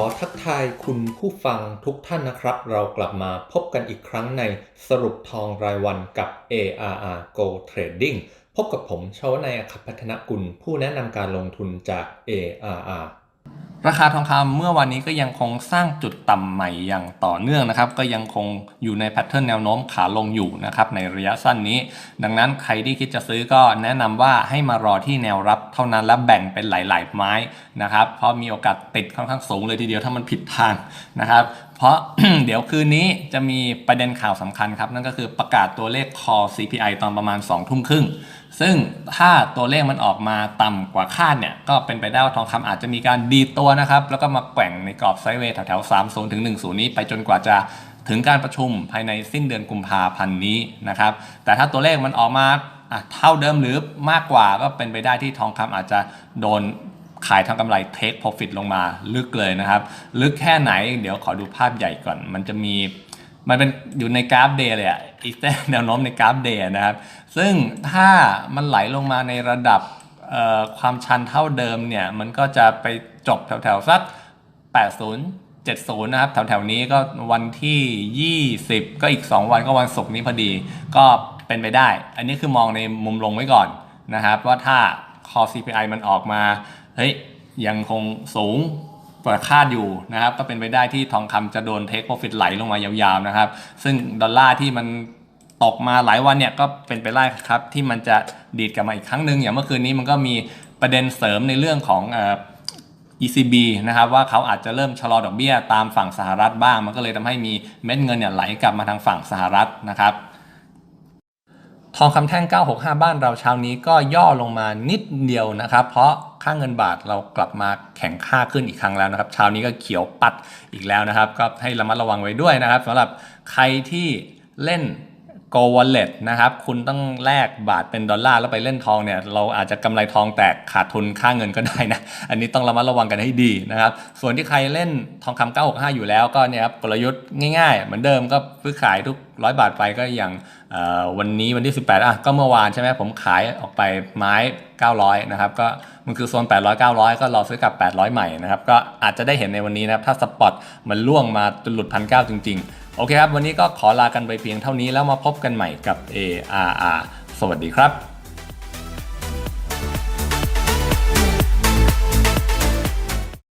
อทักทายคุณผู้ฟังทุกท่านนะครับ เรากลับมาพบกันอีกครั้งในสรุปทองรายวันกับ ARR Go Trading พบกับผมชวนายอคับพัฒนกุลผู้แนะนำการลงทุนจาก ARR ราคาทองคำเมื่อวันนี้ก็ยังคงสร้างจุดต่ำใหม่อย่างต่อเนื่องนะครับ ก็ยังคงอยู่ในแพทเทิร์นแนวโน้มขาลงอยู่นะครับในระยะสั้นนี้ ดังนั้นใครที่คิดจะซื้อก็แนะนำว่าให้มารอที่แนวรับเท่านั้นและแบ่งเป็นหลาย ๆ ไม้นะครับ เพราะมีโอกาสติดค่อนข้างสูงเลยทีเดียวถ้ามันผิดทางนะครับเพราะเดี๋ยวคืนนี้จะมีประเด็นข่าวสำคัญครับ นั่นก็คือประกาศตัวเลข Core CPI ตอนประมาณ2ทุ่มครึ่ง ซึ่งถ้าตัวเลขมันออกมาต่ำกว่าคาดเนี่ย ก็เป็นไปได้ว่าทองคำอาจจะมีการดีตัวนะครับ แล้วก็มาแกว่งในกรอบไซด์เวย์แถวๆ30ถึง10 นี้ไปจนกว่าจะถึงการประชุมภายในสิ้นเดือนกุมภาพันธ์นี้นะครับ แต่ถ้าตัวเลขมันออกมาเท่าเดิมหรือมากกว่าก็เป็นไปได้ที่ทองคำอาจจะโดน ขายทางกำไร take profit ลงมาลึกเลยนะครับ ลึกแค่ไหนเดี๋ยวขอดูภาพใหญ่ก่อน มันจะมีมันเป็นอยู่ในกราฟเดย์เลยอะอีกแนวโน้มในกราฟเดย์นะครับ ซึ่งถ้ามันไหลลงมาในระดับความชันเท่าเดิมเนี่ย มันก็จะไปจบแถวๆสัก 80 70 นะครับ แถวๆนี้ก็วันที่ 20 ก็อีก 2 วันก็วันศุกร์นี้พอดี ก็เป็นไปได้ อันนี้คือมองในมุมลงไว้ก่อนนะครับ ว่าถ้า core CPI มันออกมา เฮ้ยยังคงสูงกว่าคาดอยู่นะครับ ก็เป็นไปได้ที่ทองคำจะโดน take profit ไหลลงมายาวๆนะครับ ซึ่งดอลลาร์ที่มันตกมาหลายวันเนี่ยก็เป็นไปได้ครับที่มันจะดีดกลับมาอีกครั้งหนึ่งอย่างเมื่อคืนนี้มันก็มีประเด็นเสริมในเรื่องของเออ ECB นะครับว่าเขาอาจจะเริ่มชะลอดอกเบี้ยตามฝั่งสหรัฐบ้าง มันก็เลยทำให้มีเม็ดเงินเนี่ยไหลกลับมาทางฝั่งสหรัฐนะครับ ทองคำแท่ง 965 บ้านเราเช้านี้ก็ย่อลงมานิดเดียวนะครับ เพราะค่าเงินบาทเรากลับมาแข็งค่าขึ้นอีกครั้งแล้วนะครับ เช้านี้ก็เขียวปัดอีกแล้วนะครับ ก็ให้ระมัดระวังไว้ด้วยนะครับสำหรับใครที่เล่น Go Wallet นะครับ คุณต้องแลกบาทเป็นดอลลาร์แล้วไปเล่นทองเนี่ย เราอาจจะกำไรทองแตกขาดทุนค่าเงินก็ได้นะ อันนี้ต้องระมัดระวังกันให้ดีนะครับ ส่วนที่ใครเล่นทองคำ965 อยู่แล้วก็เนี่ยครับกลยุทธ์ง่ายๆ เหมือนเดิมก็ซื้อขายทุกร้อยบาทไปก็อย่างวันนี้วันที่ 18อะก็เมื่อวานใช่ไหมผมขายออกไปไม้ 900นะครับก็มันคือโซน 800 900 ก็รอซื้อกับ 800 ใหม่นะครับก็อาจจะได้เห็นในวันนี้นะครับถ้าสปอตมันล่วงมาจนหลุดพันเจริง ๆ โอเคครับ วันนี้ก็ขอลากันไปเพียงเท่านี้แล้วมาพบกันใหม่กับ ARR สวัสดีครับ